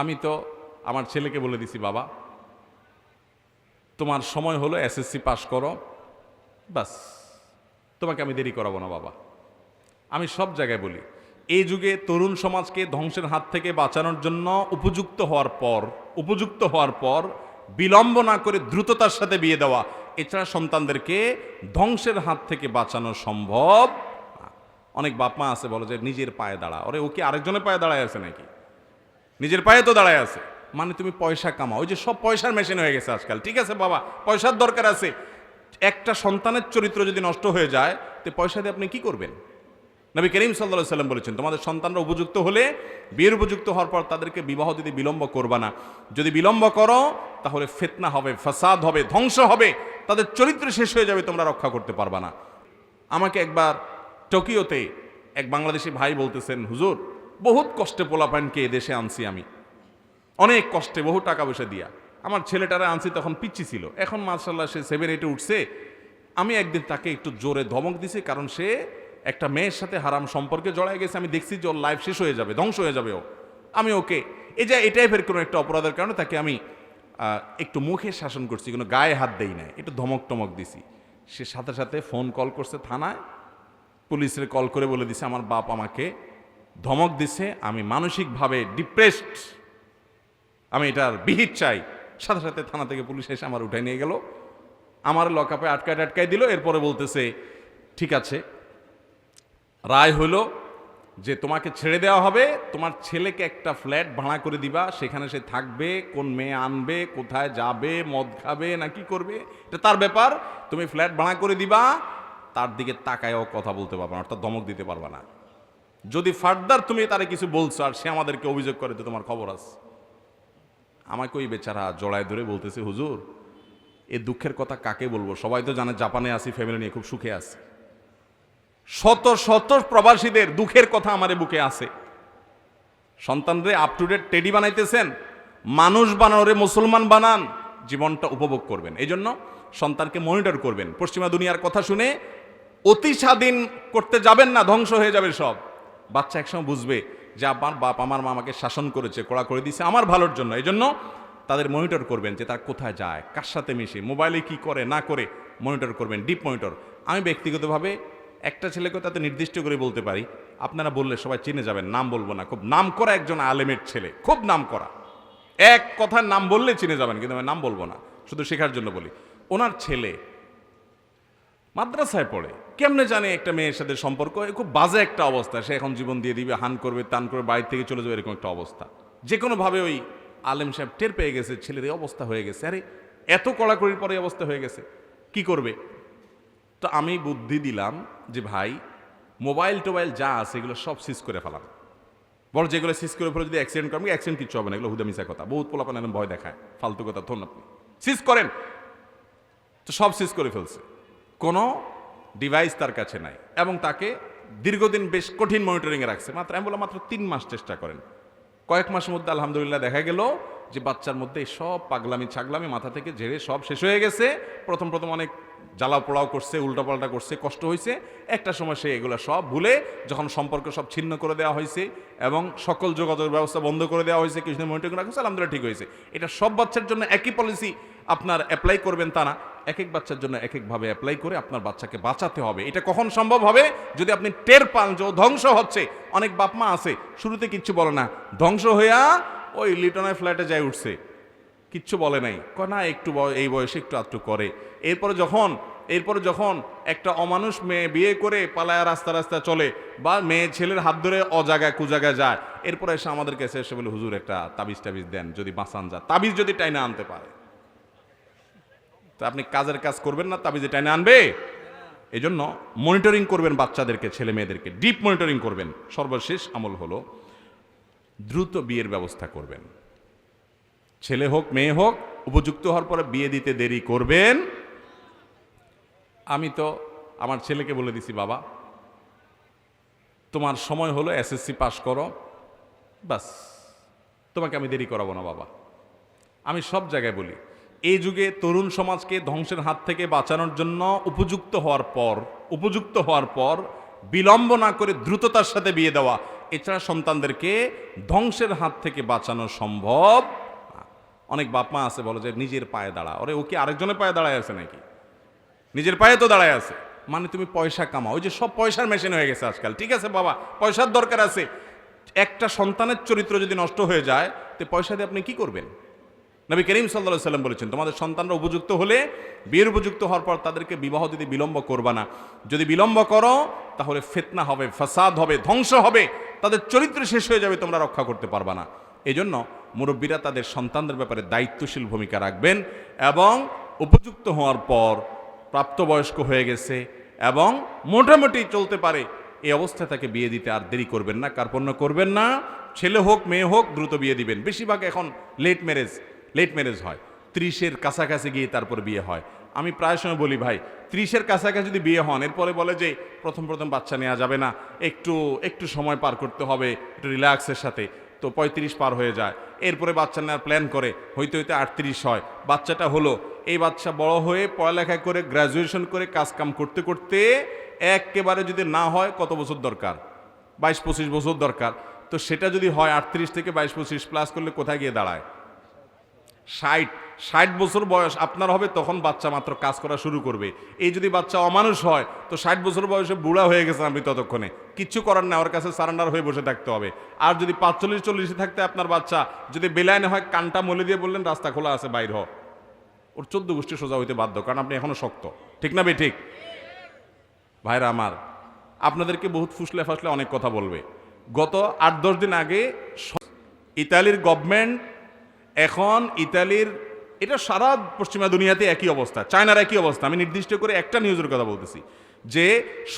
আমি তো আমার ছেলেকে বলে দিছি, বাবা, তোমার সময় হলো এসএসসি পাশ করো বাস তোমাকে আমি দেরি করাবো না, বাবা। আমি সব জায়গায় বলি, এই যুগে তরুণ সমাজকে ধ্বংসের হাত থেকে বাঁচানোর জন্য উপযুক্ত হওয়ার পর, উপযুক্ত হওয়ার পর বিলম্ব না করে দ্রুততার সাথে বিয়ে দেওয়া, এছাড়া সন্তানদেরকে ধ্বংসের হাত থেকে বাঁচানো সম্ভব অনেক বাপ মা আছে, বলো যে, নিজের পায়ে দাঁড়া। ওরে ও কি আরেকজনের পায়ে দাঁড়ায় আছে নাকি? নিজের পায়ে তো দাঁড়ায় আছে। মানে তুমি পয়সা কামাও। ওই যে সব পয়সার মেশিন হয়ে গেছে আজকাল। ঠিক আছে বাবা, পয়সার দরকার আছে। একটা সন্তানের চরিত্র যদি নষ্ট হয়ে যায়, তো পয়সা দিয়ে আপনি কি করবেন? নবী করিম সাল্লাহ সাল্লাম বলেছেন, তোমাদের সন্তানরা উপযুক্ত হলে, বিয়ের উপযুক্ত হওয়ার পর তাদেরকে বিবাহ যদি বিলম্ব করবা না। যদি বিলম্ব করো, তাহলে ফেতনা হবে, ফাসাদ হবে, ধ্বংস হবে। তাদের চরিত্র শেষ হয়ে যাবে, তোমরা রক্ষা করতে পারবা না। আমাকে একবার টোকিওতে এক বাংলাদেশি ভাই বলতেছেন, হুজুর বহুত কষ্টে পোলাপানকে এ দেশে আনছি আমি। অনেক কষ্টে, বহু টাকা পয়সা দিয়া। আমার ছেলেটারা আনছি তখন পিচ্ছি ছিল। এখন মার্শাল্লাহ সে সেভেন এইটে উঠছে। আমি একদিন তাকে একটু জোরে ধমক দিছি কারণ সে একটা মেয়ের সাথে হারাম সম্পর্কে জড়ায় গেছে। আমি দেখছি যে ওর লাইফ শেষ হয়ে যাবে, ধ্বংস হয়ে যাবে ও। আমি ওকে, এই যে এটাই ফের কোনো একটা অপরাধের কারণে তাকে আমি একটু মুখে শাসন করছি, কোনো গায়ে হাত দেই নাই। একটু ধমক টমক দিছি। সে সাথে সাথে ফোন কল করছে থানায়। পুলিশের কল করে বলে দিছে, আমার বাপ আমাকে ধমক দিছে, আমি মানসিকভাবে ডিপ্রেসড আমি এটার বিহিত চাই। সাথে সাথে থানা থেকে পুলিশ এসে আমার উঠাই নিয়ে গেল। আমার লকআপে আটকায় আটকায় দিল, এরপরে বলতেছে, ঠিক আছে। রায় হলো যে তোমাকে ছেড়ে দেওয়া হবে, তোমার ছেলেকে একটা ফ্ল্যাট ভাড়া করে দিবা, সেখানে সে থাকবে, কোন মেয়ে আনবে, কোথায় যাবে, মদ খাবে না কি করবে, এটা তার ব্যাপার। তুমি ফ্ল্যাট ভাড়া করে দিবা, তার দিকে তাকায়ও কথা বলতে পারবা না, অর্থাৎ ধমক দিতে পারবা না। যদি ফার্দার তুমি তারে কিছু বলছো আর সে আমাদেরকে অভিযোগ করে, তো তোমার খবর আছে। আমাকে ওই বেচারা জড়ায় ধরে বলতেছে, হুজুর, এ দুঃখের কথা কাকে বলব? সবাই তো জানে জাপানে আসি ফ্যামিলি নিয়ে খুব সুখে আছে। শত শত প্রবাসীদের দুঃখের কথা আমার বুকে আছে। সন্তানরে আপ টু ডেট টেডি বানাইতেছেন, মানুষ বানানোরে মুসলমান বানান, জীবনটা উপভোগ করবেন। এই জন্য সন্তানকে মনিটর করবেন। পশ্চিমা দুনিয়ার কথা শুনে অতি স্বাধীন করতে যাবেন না, ধ্বংস হয়ে যাবে সব। বাচ্চা একসময় বুঝবে যে আমার বাপ আমার মা আমাকে শাসন করেছে, কড়া করে দিয়েছে আমার ভালোর জন্য। এই জন্য তাদের মনিটর করবেন যে তার কোথায় যায়, কার সাথে মিশে মোবাইলে কি করে, না করে মনিটর করবেন ডিপ মনিটর আমি ব্যক্তিগতভাবে একটা ছেলেকে তাতে নির্দিষ্ট করে বলতে পারি, আপনারা বললে সবাই চিনে যাবেন, নাম বলব না। খুব নাম করা একজন আলেমের ছেলে, খুব নাম করা। এক কথার নাম বললে চিনে যাবেন, কিন্তু আমি নাম বলব না, শুধু শেখার জন্য বলি। ওনার ছেলে মাদ্রাসায় পড়ে। কেমনে জানে একটা মেয়ের সাথে সম্পর্ক? খুব বাজে একটা অবস্থা। সে এখন জীবন দিয়ে দিবে, হান করবে, তান করবে বাড়ি থেকে চলে যাবে, এরকম একটা অবস্থা। যে কোনোভাবে ওই আলেম সাহেব টের পেয়ে গেছে ছেলের অবস্থা হয়ে গেছে। আরে, এত কড়াকড়ির পরে অবস্থা হয়ে গেছে। কি করবে? তো আমি বুদ্ধি দিলাম যে, ভাই, মোবাইল টোবাইল যা আছে এগুলো সব সিজ করে ফেলাম। বড় যেগুলো সিজ করে ফেলে যদি অ্যাক্সিডেন্ট করেন অ্যাক্সিডেন্ট কিছু হবে না। এগুলো হুদা মিশা কথা। বহুত পোলাপান ভয় দেখায়। ফালতু কথা ধরুন আপনি করেন। তো সব সিজ করে ফেলছে। কোনো ডিভাইস তার কাছে নাই এবং তাকে দীর্ঘদিন বেশ কঠিন মনিটরিংয়ে রাখছে। মাত্র আমি বললাম মাত্র তিন মাস চেষ্টা করেন। কয়েক মাসের মধ্যে আলহামদুলিল্লাহ দেখা গেল যে বাচ্চার মধ্যে সব পাগলামি, ছাগলামি মাথা থেকে ঝেড়ে সব শেষ হয়ে গেছে। প্রথম প্রথম অনেক জ্বালাও পোড়াও করছে, উল্টাপাল্টা করছে, কষ্ট হয়েছে একটা সময় সে এগুলো সব ভুলে যখন সম্পর্ক সব ছিন্ন করে দেওয়া হয়েছে এবং সকল যোগাযোগ ব্যবস্থা বন্ধ করে দেওয়া হয়েছে কিছুদিন মনিটরিং রাখছে আলহামদুলিল্লাহ ঠিক হয়েছে এটা সব বাচ্চার জন্য একই পলিসি আপনার অ্যাপ্লাই করবেন তা না। এক এক বাচ্চার জন্য এক একভাবে অ্যাপ্লাই করে আপনার বাচ্চাকে বাঁচাতে হবে। এটা কখন সম্ভব হবে? যদি আপনি টের পান যে ধ্বংস হচ্ছে, অনেক বাপ মা আছে, শুরুতে কিচ্ছু বলে না। ধ্বংস হইয়া ওই লিটনের ফ্ল্যাটে যায় উঠছে। কিচ্ছু বলে নাই। না, একটু এই বয়সে একটু আধটু করে। এরপরে যখন এরপরে যখন একটা অমানুষ মেয়ে বিয়ে করে পালায়া রাস্তা রাস্তা চলে বা মেয়ে ছেলের হাত ধরে অজাগায় কুজাগায় যায়, এরপরে এসে আমাদের কাছে এসে বলে, হুজুর, একটা তাবিজ টাবিজ দেন, যদি বাঁচান যা। তাবিজ যদি টাইনা আনতে পারে। তা আপনি কাজের কাজ করবেন না, তাবিজে টাইনে আনবে। এই জন্য মনিটরিং করবেন বাচ্চাদেরকে, ছেলে মেয়েদেরকে, ডিপ মনিটরিং করবেন। সর্বশেষ আমল হলো, দ্রুত বিয়ের ব্যবস্থা করবেন। ছেলে হোক, মেয়ে হোক, উপযুক্ত হওয়ার পরে বিয়ে দিতে দেরি করবেন। আমি তো আমার ছেলেকে বলে দিছি, বাবা, তোমার সময় হলো, এসএসসি পাশ করো। বাস তোমাকে আমি দেরি করাবো না, বাবা। আমি সব জায়গায় বলি এই যুগে তরুণ সমাজকে ধ্বংসের হাত থেকে বাঁচানোর জন্য উপযুক্ত হওয়ার পর, উপযুক্ত হওয়ার পর বিলম্ব না করে দ্রুততার সাথে বিয়ে দেওয়া, এছাড়া সন্তানদেরকে ধ্বংসের হাত থেকে বাঁচানো সম্ভব। অনেক বাপ মা আছে, বলে যে নিজের পায়ে দাঁড়া ওরে, ও কি আরেকজনের পায়ে দাঁড়ায় আছে নাকি? নিজের পায়ে তো দাঁড়ায় আছে। মানে তুমি পয়সা কামাও। ওই যে সব পয়সার মেশিন হয়ে গেছে আজকাল। ঠিক আছে বাবা, পয়সার দরকার আছে। একটা সন্তানের চরিত্র যদি নষ্ট হয়ে যায়, তো পয়সা দিয়ে আপনি কি করবেন? নবী করিম সাল্লাহ সাল্লাম বলেছেন, তোমাদের সন্তানরা উপযুক্ত হলে বিয়ের উপযুক্ত হওয়ার পর তাদেরকে বিবাহ যদি বিলম্ব করবা না। যদি বিলম্ব করো, তাহলে ফেতনা হবে, ফাসাদ হবে, ধ্বংস হবে। তাদের চরিত্র শেষ হয়ে যাবে, তোমরা রক্ষা করতে পারবা না। এই জন্য মুরব্বীরা তাদের সন্তানদের ব্যাপারে দায়িত্বশীল ভূমিকা রাখবেন এবং উপযুক্ত হওয়ার পর প্রাপ্তবয়স্ক হয়ে গেছে এবং মোটামুটি চলতে পারে। এই অবস্থায় তাকে বিয়ে দিতে আর দেরি করবেন না, কার্পণ্য করবেন না। ছেলে হোক, মেয়ে হোক, দ্রুত বিয়ে দিবেন। বেশিরভাগ এখন লেট ম্যারেজ লেট ম্যারেজ হয়। ত্রিশের কাছাকাছি গিয়ে তারপর বিয়ে হয়। আমি প্রায় সময় বলি, ভাই, ত্রিশের কাছাকাছি যদি বিয়ে হন, এরপরে বলে যে প্রথম প্রথম বাচ্চা নেওয়া যাবে না। একটু একটু সময় পার করতে হবে, একটু রিল্যাক্সের সাথে। তো পঁয়ত্রিশ পার হয়ে যায়। এরপরে বাচ্চা নেওয়ার প্ল্যান করে। হইতে হইতে আটত্রিশ হয়। বাচ্চাটা হলো, এই বাচ্চা বড় হয়ে পড়ালেখা করে গ্র্যাজুয়েশন করে কাজ কাম করতে করতে একেবারে যদি না হয়, কত বছর দরকার? বাইশ, পঁচিশ বছর দরকার। তো সেটা যদি হয় আটত্রিশ থেকে বাইশ, পঁচিশ প্লাস করলে কোথায় গিয়ে দাঁড়ায়? ষাট ষাট বছর বয়স আপনার হবে, তখন বাচ্চা মাত্র কাজ করা শুরু করবে। এই যদি বাচ্চা অমানুষ হয়, তো ষাট বছর বয়সে বুড়া হয়ে গেছে আপনি ততক্ষণে। কিচ্ছু করার না ওর কাছে সারেন্ডার হয়ে বসে থাকতে হবে। আর যদি পাঁচচল্লিশ, চল্লিশে থাকতে আপনার বাচ্চা, যদি বেলাইনে হয়, কানটা মলে দিয়ে বললেন, রাস্তা খোলা আছে, বাইর হ। ওর চোদ্দ গোষ্ঠী সোজা হইতে বাধ্য, কারণ আপনি এখনও শক্ত। ঠিক না বে ঠিক? ভাইরা আমার, আপনাদেরকে বহুত ফুসলে ফাসলে অনেক কথা বলবে। গত আট, দশ দিন আগে ইতালির গভর্নমেন্ট এখন ইতালির, এটা সারা পশ্চিমা দুনিয়াতে একই অবস্থা, চায়নার একই অবস্থা। আমি নির্দিষ্ট করে একটা নিউজের কথা বলতেছি, যে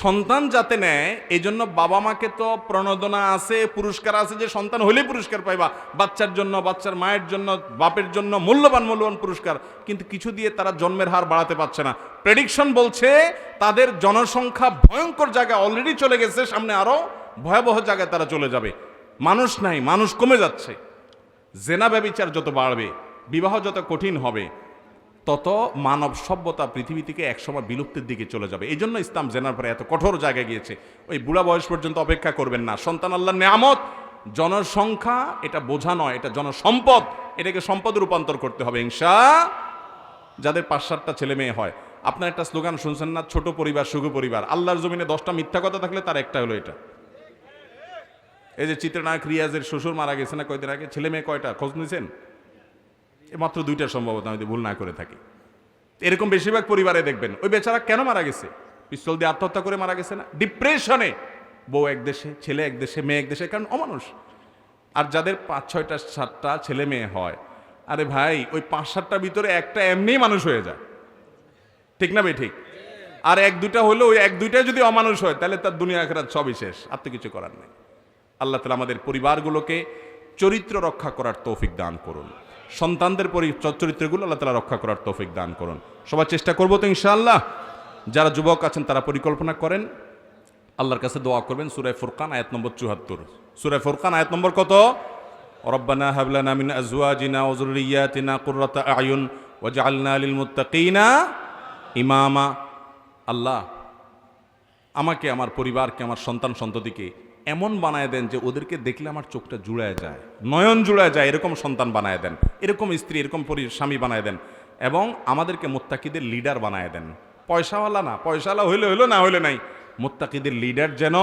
সন্তান যাতে নেয় এই জন্য বাবা মাকে তো প্রণোদনা আছে, পুরস্কার আছে, যে সন্তান হলেই পুরস্কার পাইবা। বাচ্চার জন্য, বাচ্চার মায়ের জন্য, বাপের জন্য মূল্যবান মূল্যবান পুরস্কার, কিন্তু কিছু দিয়ে তারা জন্মের হার বাড়াতে পারছে না। প্রেডিকশন বলছে, তাদের জনসংখ্যা ভয়ঙ্কর জায়গায় অলরেডি চলে গেছে, সামনে আরও ভয়াবহ জায়গায় তারা চলে যাবে। মানুষ নাই, মানুষ কমে যাচ্ছে। জেনা ব্যবিচার যত বাড়বে, বিবাহ যত কঠিন হবে, তত মানব সভ্যতা পৃথিবী থেকে একসময় বিলুপ্তির দিকে চলে যাবে। এই জন্য ইসলাম জেনার পরে এত কঠোর জায়গায় গিয়েছে। ওই বুড়া বয়স পর্যন্ত অপেক্ষা করবেন না। সন্তান আল্লাহ নেয়ামত, জনসংখ্যা এটা বোঝা নয়, এটা জনসম্পদ, এটাকে সম্পদে রূপান্তর করতে হবে। ইনশা, যাদের পাঁচ সাতটা ছেলে মেয়ে হয়, আপনার একটা স্লোগান শুনছেন না? ছোট পরিবার, সুখ পরিবার। আল্লাহর জমিনে দশটা মিথ্যা কথা থাকলে তার একটা হলো এটা। এই যে চিত্রনায়ক রিয়াজের শ্বশুর মারা গেছে না কয়দিন আগে? ছেলে মেয়ে কয়টা? খোঁজ নিয়েছেন মাত্র দুইটা সম্ভবত আমি ভুল না করে থাকি। এরকম বেশিরভাগ পরিবারে দেখবেন। ওই বেচারা কেন মারা গেছে? পিস্তল দিয়ে আত্মহত্যা করে মারা গেছে না? ডিপ্রেশনে বউ এক দেশে, ছেলে এক দেশে, মেয়ে এক দেশে, কারণ অমানুষ। আর যাদের পাঁচ, ছয়টা, সাতটা ছেলে মেয়ে হয়, আরে ভাই, ওই পাঁচ সাতটার ভিতরে একটা এমনিই মানুষ হয়ে যায়। ঠিক না ভাই? ঠিক। আর এক দুইটা হলো ওই এক দুইটা যদি অমানুষ হয়, তাহলে তার দুনিয়া খেরাত সবই শেষ। আর তো কিছু করার নেই। আল্লাহ তালা আমাদের পরিবারগুলোকে চরিত্র রক্ষা করার তৌফিক দান করুন। সন্তানদের পরি চরিত্রগুলো আল্লাহ তালা রক্ষা করার তৌফিক দান করুন। সবার চেষ্টা করব তো ইনশাআল্লাহ। যারা যুবক আছেন তারা পরিকল্পনা করেন। আল্লাহর কাছে দোয়া করবেন সুরায় ফুরকান আয়াত নম্বর চুহাত্তর সুরায় ফুরকান আয়াত নম্বর কত? রব্বানা হাবলানা মিন আজওয়াজিনা ওয়া যুররিয়াতিনা কুররাতা আয়ুন ওয়াজআলনা লিল মুত্তাকিনা ইমামা। আল্লাহ, আমাকে, আমার পরিবারকে, আমার সন্তান সন্ততিকে এমন বানায় দেন যে ওদেরকে দেখলে আমার চোখটা জুড়ায় যায়, নয়ন জুড়ায় যায়, এরকম সন্তান বানায় দেন, এরকম স্ত্রী, এরকম স্বামী বানায় দেন এবং আমাদেরকে মোত্তাকিদের লিডার বানায় দেন। পয়সাওয়ালা না, পয়সাওয়ালা হইলে হইল, না হইলে নাই। মোত্তাকিদের লিডার যেন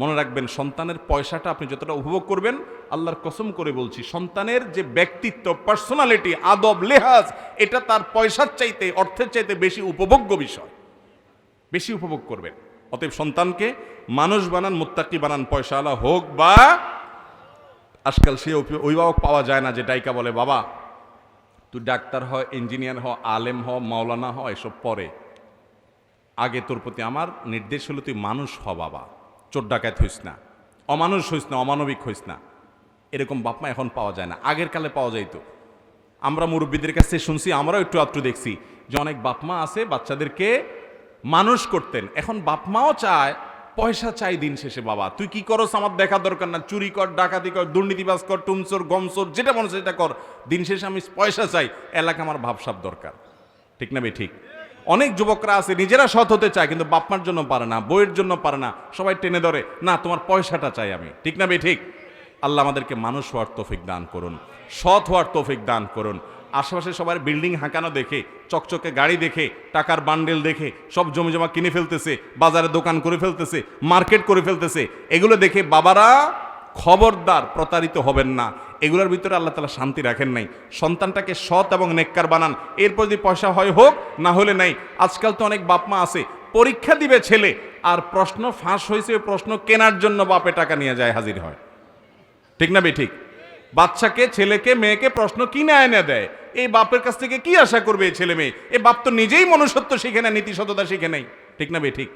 মনে রাখবেন, সন্তানের পয়সাটা আপনি যতটা উপভোগ করবেন, আল্লাহর কসম করে বলছি, সন্তানের যে ব্যক্তিত্ব পার্সোনালিটি আদব, লেহাজ, এটা তার পয়সার চাইতে, অর্থের চাইতে বেশি উপভোগ্য বিষয়। বেশি উপভোগ করবেন। অতএব সন্তানকে মানুষ বানান, মুত্তাকি বানান, পয়সাওয়ালা হোক বা আজকাল সে অভি- অভিভাবক পাওয়া যায় না যে ডাইকা বলে, বাবা, তুই ডাক্তার হ, ইঞ্জিনিয়ার হ, আলেম হ, মাওলানা হ, এসব পরে। আগে তোর প্রতি আমার নির্দেশ হলো, তুই মানুষ হ, বাবা। চোর ডাকাত হইস না। অমানুষ হইস না, অমানবিক হইস না। এরকম বাপমা এখন পাওয়া যায় না। আগের কালে পাওয়া যাইতো। আমরা মুরব্বীদের কাছে শুনছি, আমরাও একটু আত্রু দেখছি যে অনেক বাপমা আছে, বাচ্চাদেরকে মানুষ করতেন। এখন বাপমাও চায় পয়সা চাই দিন শেষে, বাবা। তুই কি করস? আমার দেখা দরকার না। চুরি কর, ডাকাতি কর, দুর্নীতিবাজ কর টুমচোর গমচোর, যেটা মনে সেটা কর। দিন শেষে আমি পয়সা চাই এলাকা আমার ভাবসাব দরকার। ঠিক না বে ঠিক। অনেক যুবকরা আছে, নিজেরা সৎ হতে চায়, কিন্তু বাপমার জন্য পারে না বইয়ের জন্য পারে না, সবাই টেনে ধরে, না, তোমার পয়সাটা চাই আমি। ঠিক না বে ঠিক। আল্লাহ আমাদেরকে মানুষ হওয়ার তৌফিক দান করুন, সৎ হওয়ার তৌফিক দান করুন। আশেপাশে সবার বিল্ডিং হাঁকানো দেখে, চকচকে গাড়ি দেখে, টাকার বান্ডেল দেখে, সব জমি জমা কিনে ফেলতেছে, বাজারে দোকান করে ফেলতেছে, মার্কেট করে ফেলতেছে, এগুলো দেখে বাবারা খবরদার, প্রতারিত হবেন না। এগুলোর ভিতরে আল্লাহ তালা শান্তি রাখেন নাই। সন্তানটাকে সৎ এবং নেককার বানান। এরপর যদি পয়সা হয় হোক, না হলে নাই। আজকাল তো অনেক বাপমা আছে, পরীক্ষা দিবে ছেলে, আর প্রশ্ন ফাঁস হয়েছে, প্রশ্ন কেনার জন্য বাপে টাকা নিয়ে যায়, হাজির হয়। ঠিক না বে, ঠিক? বাচ্চাকে, ছেলেকে, মেয়েকে প্রশ্ন কি কিনে এনে দেয়। এই বাপের কাছ থেকে কি আশা করবে এই ছেলে মেয়ে? এই বাপ তো নিজেই মনুষ্যত্ব শিখে না নীতি সততা শিখে নেই ঠিক না বে, ঠিক?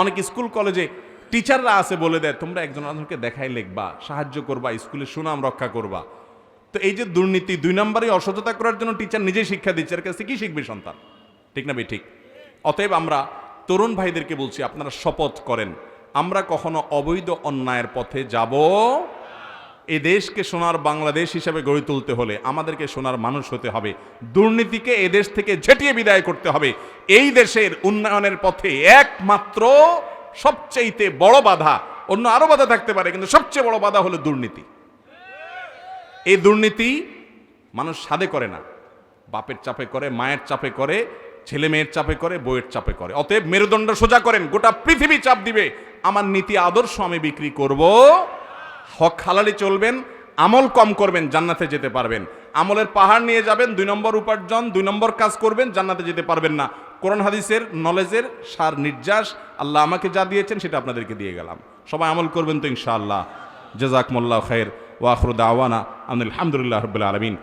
অনেক স্কুল, কলেজে টিচাররা আছে বলে দেয়, তোমরা একজন আরেকজনকে দেখাই লিখবা, সাহায্য করবা স্কুলের সুনাম রক্ষা করবা। তো এই যে দুর্নীতি, দুই নম্বরে অসততা করার জন্য টিচার নিজেই শিক্ষা দিচ্ছে, এর কাছে কি শিখবে সন্তান? ঠিক না বে, ঠিক? অতএব আমরা তরুণ ভাইদেরকে বলছি, আপনারা শপথ করেন, আমরা কখনো অবৈধ অন্যায়ের পথে যাব এই দেশকে সোনার বাংলাদেশ হিসাবে গড়ে তুলতে হলে আমাদেরকে সোনার মানুষ হতে হবে। দুর্নীতিকে এ দেশ থেকে ঝেঁটিয়ে বিদায় করতে হবে। এই দেশের উন্নয়নের পথে একমাত্র সবচেয়েতে বড় বাধা, অন্য আরও বাধা থাকতে পারে, কিন্তু সবচেয়ে বড় বাধা হলো দুর্নীতি। এই দুর্নীতি মানুষ সাদে করে না। বাপের চাপে করে, মায়ের চাপে করে, ছেলে মেয়ের চাপে করে বইয়ের চাপে করে। অতএব মেরুদণ্ড সোজা করেন, গোটা পৃথিবী চাপ দিবে। আমার নীতি আদর্শ আমি বিক্রি করব। হক হালালি চলবেন, আমল কম করবেন, জান্নাতে যেতে পারবেন। আমলের পাহাড় নিয়ে যাবেন, দুই নম্বর উপার্জন, দুই নম্বর কাজ করবেন, জান্নাতে যেতে পারবেন না। কোরআন হাদিসের নলেজের সার নির্যাস আল্লাহ আমাকে যা দিয়েছেন, সেটা আপনাদেরকে দিয়ে গেলাম। সবাই আমল করবেন তো ইনশাআল্লাহ। জাজাকমুল্লাহ খের ওয়াখরুদ আওয়ানা আলহামদুলিল্লাহ রবিল আলমিন।